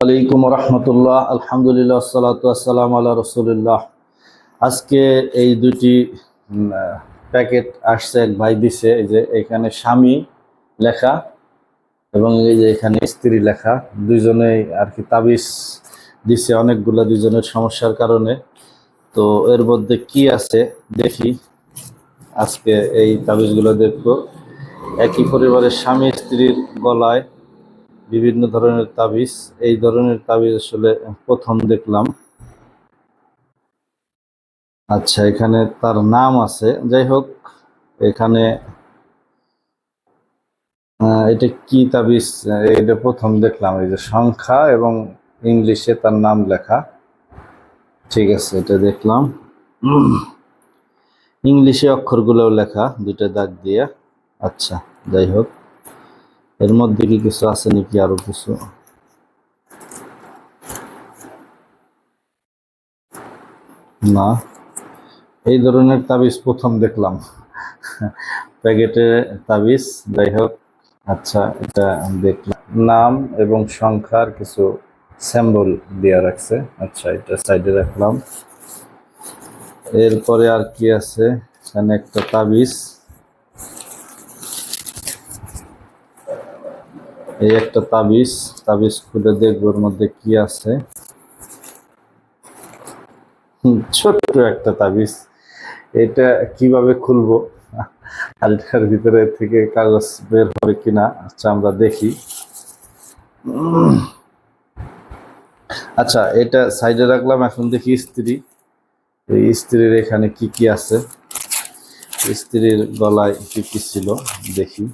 আলাইকুম রহমতুল্লাহ, আলহামদুলিল্লাহ, সালাতু আসসালাম আল্লাহ রসুলিল্লাহ। আজকে এই দুটি প্যাকেট আসছে, এক ভাই দিছে, এই যে এখানে স্বামী লেখা এবং এই যে এখানে স্ত্রী লেখা। দুইজনেই আর কি তাবিজ দিছে, অনেকগুলো দুইজনের সমস্যার কারণে। তো এর মধ্যে কি আছে দেখি। আজকে এই তাবিজগুলো দেখব। একই পরিবারের স্বামী স্ত্রীর গলায় বিভিন্ন ধরনের তাবিজ। এই ধরনের তাবিজ আসলে প্রথম দেখলাম। আচ্ছা এখানে তার নাম আছে। যাই হোক, এখানে এটা কি তাবিজ? এটা প্রথম দেখলাম, এই যে সংখ্যা এবং ইংলিশে তার নাম লেখা। ঠিক আছে, এটা দেখলাম। ইংলিশে অক্ষরগুলোও লেখা দুটো দাগ দিয়ে। আচ্ছা যাই হোক। এর মধ্যে কি কিছু আছে নাকি আরও কিছু? না। এই ধরনের তাবিজ প্রথম দেখলাম। প্যাকেটে তাবিজ, যাই হোক। আচ্ছা এটা দেখলাম। নাম এবং সংখ্যার কিছু স্যাম্বল দেওয়া রাখছে। আচ্ছা এটা সাইডে রাখলাম। এরপরে আর কি আছে? এখানে একটা তাবিজ। এই একটা তাবিজ তাবিজ খুলে দেখব ওর মধ্যে কি আছে। ছোট্ট একটা তাবিজ। এটা কীভাবে খুলবো? আর এটার ভিতরে থেকে কাগজ বের হবে কিনা আচ্ছা আমরা দেখি। আচ্ছা এটা সাইডে রাখলাম, এখন দেখি স্ত্রী এই স্ত্রীর এখানে কি কি আছে? স্ত্রীর গলায় কি কি ছিল? দেখি।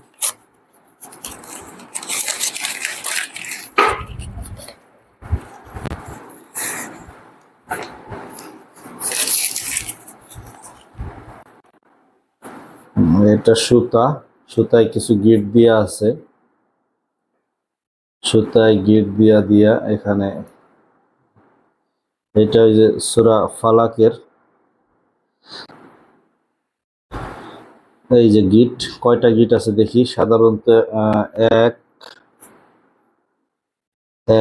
এটা সুতা। সুতায় কিছু গিট দিয়া আছে। সুতায় গিট দিয়া দিয়া এখানে এটা ওই যে সুরা ফালাকের এই যে গিট, কয়টা গিট আছে দেখি। সাধারণত এক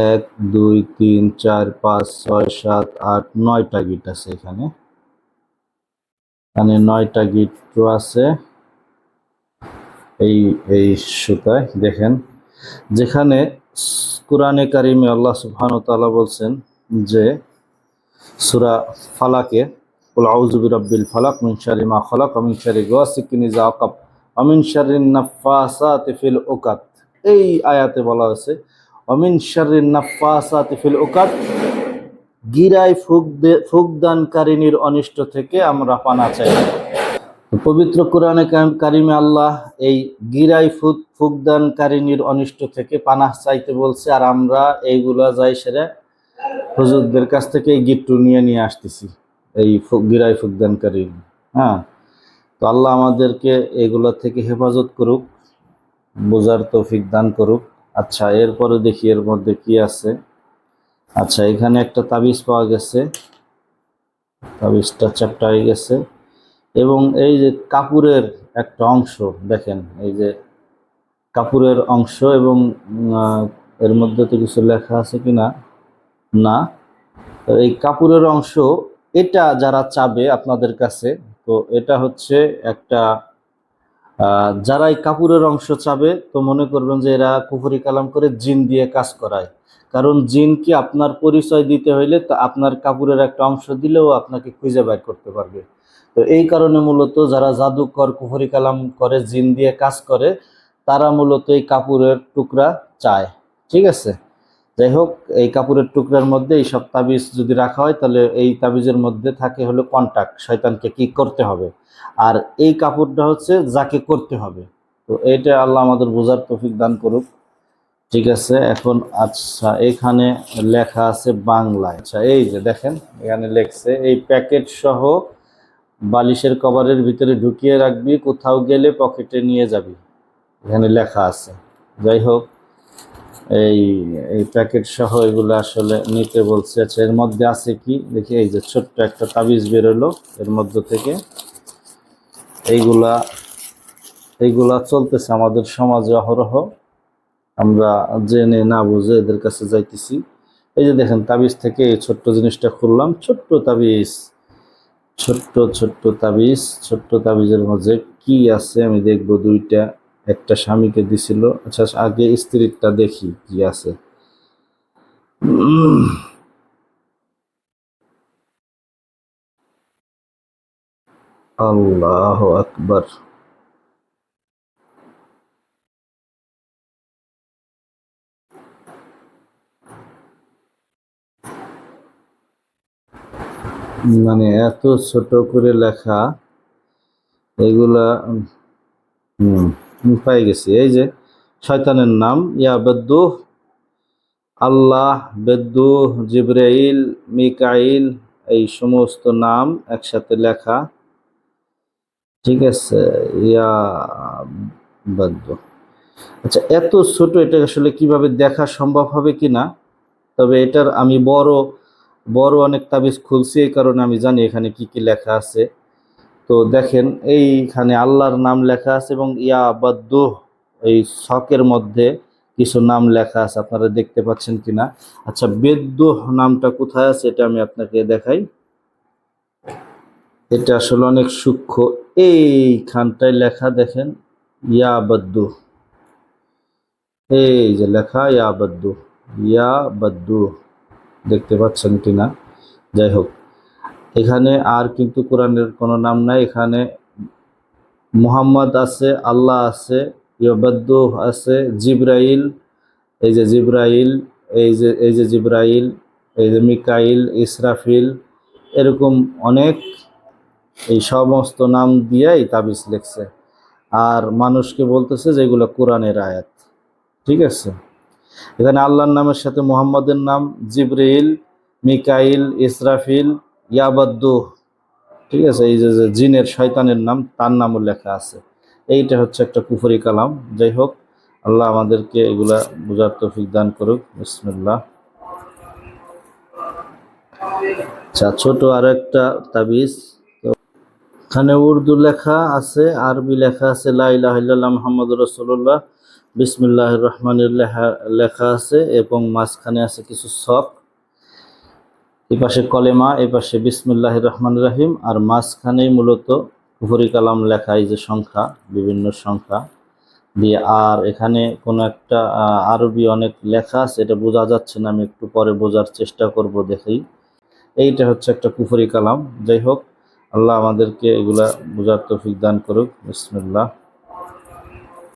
এক, দুই, তিন, চার, পাঁচ, ছয়, সাত, আট, নয়টা গিট আছে এখানে। এখানে নয়টা গিট আছে। এই এই সুতায়, দেখেন। যেখানে কোরআনে কারিমে আল্লাহ সুবহানাহু তালা বলছেন যে, সুরা ফালাকে, কুল আউযু বিরাব্বিল ফালাক মিন মা খালাক মিন গাসিকিন ইযা ওয়াকাব ওয়া মিন শাররিন নাফাসাতি এই আয়াতে বলা হয়েছে, ওয়া মিন শাররিন নাফাসাতি ফিল উকাদ গিরায় ফুক ফুকদানকারিনীর অনিষ্ট থেকে আমরা পানা চাই। পবিত্র কোরআনে কারিম- আল্লাহ এই গিরাই ফুক ফুকদানকারিনীর অনিষ্ট থেকে পানাহ চাইতে বলছে, আর আমরা এইগুলা যাই সেরে হুজুরদের কাছ থেকে এই গিট্টু নিয়ে নিয়ে আসতেছি, এই গিরাই ফুকদানকারী হ্যাঁ তো আল্লাহ আমাদেরকে এগুলা থেকে হেফাজত করুক, বোঝার তৌফিক দান করুক। আচ্ছা এরপরে দেখি, এর মধ্যে কি আছে? আচ্ছা এখানে একটা তাবিজ পাওয়া গেছে, তাবিজটা চ্যাপ্টা হয়ে গেছে। এবং এই যে কাপুরের একটা অংশ, দেখেন, এই যে কাপুরের অংশ এবং এর মধ্যে তো কিছু লেখা আছে কি না? না। এই কাপুরের অংশ, এটা যারা চাবে আপনাদের কাছে, তো এটা হচ্ছে একটা যারা এই কাপুরের অংশ চাবে, তো মনে করবেন যে এরা কুফুরি কালাম করে জিন দিয়ে কাজ করায়। কারণ জিনকে আপনার পরিচয় দিতে হইলে তা আপনার কাপুরের একটা অংশ দিলেও আপনাকে খুঁজে বের করতে পারবে। তো এই কারণে মূলত যারা জাদুকর, কুফরি কালাম করে, জিন দিয়ে কাজ করে, তারা মূলত এই কাপুরের টুকরা চায়। ঠিক আছে? যাই হোক, এই কাপুরের টুকরার মধ্যে এই সব তাবিজ যদি রাখা হয়, তাহলে এই তাবিজের মধ্যে থাকে হলো কন্টাক্ট, শয়তানকে কি করতে হবে? আর এই কাপড়টা হচ্ছে যাকে করতে হবে। তো এটা আল্লাহ আমাদের বোঝার তৌফিক দান করুক। ঠিক আছে? এখন আচ্ছা এখানে লেখা আছে বাংলায়। আচ্ছা এই যে দেখেন, এখানে লেখছে, এই প্যাকেট সহ বালিশের কভারের ভিতরে ঢুকিয়ে রাখবি, কোথাও গেলে পকেটে নিয়ে যাবি। এখানে লেখা আছে। যাই হোক, এই এই প্যাকেট সহ এগুলো আসলে নিতে বলছে। আচ্ছা এর মধ্যে আছে কি? দেখি, এই যে ছোট্ট একটা তাবিজ বেরোলো এর মধ্য থেকে। এইগুলা এইগুলা চলতেছে আমাদের সমাজে অহরহ। আমরা জেনে না বুঝে এদের কাছে যাইতেছি। এই যে দেখেন, তাবিজ থেকে এই ছোট্ট জিনিসটা খুললাম। ছোট্ট তাবিজ। ছোট্ট ছোট্ট তাবিজ, ছোট্ট তাবিজের মধ্যে কি আছে আমি দেখব দুইটা। একটা স্বামীকে দিছিল। আচ্ছা আগে স্ত্রীরটা দেখি কি আছে। আল্লাহ আকবার। মানে এত ছোট করে লেখা, এগুলা পাই গেছি। এই যে শয়তানের নাম, ইয়া বেদ্দু, আল্লাহ বেদ্দু, জিব্রাইল, মিকাইল, এই সমস্ত নাম একসাথে লেখা। ঠিক আছে, ইয়া বেদ্দু। আচ্ছা এত ছোট এটা আসলে কীভাবে দেখা সম্ভব হবে কিনা? তবে এটার আমি বড় বড় অনেক তাবিজ খুলছি, এই কারণে আমি জানি এখানে কি কি লেখা আছে। তো দেখেন, এইখানে আল্লাহর নাম লেখা আছে এবং ইয়া বাদ্দু, এই শখের মধ্যে কিছু নাম লেখা আছে। আপনারা দেখতে পাচ্ছেন কিনা? আচ্ছা বেদ্দু নামটা কোথায় আছে এটা আমি আপনাকে দেখাই। এটা আসলে অনেক সূক্ষ্ম। এইখানটায় লেখা দেখেন, ইয়া বাদ্দু। এই যে লেখা, ইয়া বাদ্দু ইয়া বাদ্দু। দেখতে পাচ্ছেন কিনা। যাই হোক, এখানে আর কিন্তু কোরআনের কোনো নাম নাই। এখানে মুহাম্মদ আছে, আল্লাহ আছে ইয়বাদ্দু আছে, জিব্রাইল, এই যে জিব্রাইল, এই যে এই যে জিব্রাইল, এই যে মিকাইল, ইসরাফিল, এরকম অনেক এই সমস্ত নাম দিয়েই তাবিজ লিখছে। আর মানুষকে বলতেছে যে এগুলো কোরআনের আয়াত। ঠিক আছে? এখানে আল্লাহর নামের সাথে মুহাম্মদের নাম জিব্রাইল মিকাইল, ইসরাফিল, ইয়াবাদ্দু। ঠিক আছে, এই যে জিনের, শয়তানের নাম, তার নামও লেখা আছে। এইটা হচ্ছে একটা কুফরি কালাম। যাই হোক, আল্লাহ আমাদেরকে এগুলা বোঝার তৌফিক দান করুক। বিসমিল্লাহ। আচ্ছা ছোট আর একটা তাবিজ। এখানে উর্দু লেখা আছে, আরবি লেখা আছে, লা ইলাহা ইল্লাল্লাহ মুহাম্মাদুর রাসূলুল্লাহ, বিসমিল্লাহির রহমানির লেখা- লেখা আছে এবং মাঝখানে আছে কিছু শখ এই পাশে কলেমা, এই পাশে বিসমিল্লাহ রহমান রাহিম আর মাঝখানেই মূলত কুফরি কালাম লেখা, এই যে সংখ্যা, বিভিন্ন সংখ্যা দিয়ে। আর এখানে কোনো একটা আরবি অনেক লেখা আছে, এটা বোঝা যাচ্ছে না, আমি একটু পরে বোঝার চেষ্টা করব দেখেই। এইটা হচ্ছে একটা কুফরি কালাম। যাই হোক আল্লাহ আমাদেরকে এগুলা বোঝার তৌফিক দান করুক। বিসমিল্লাহ।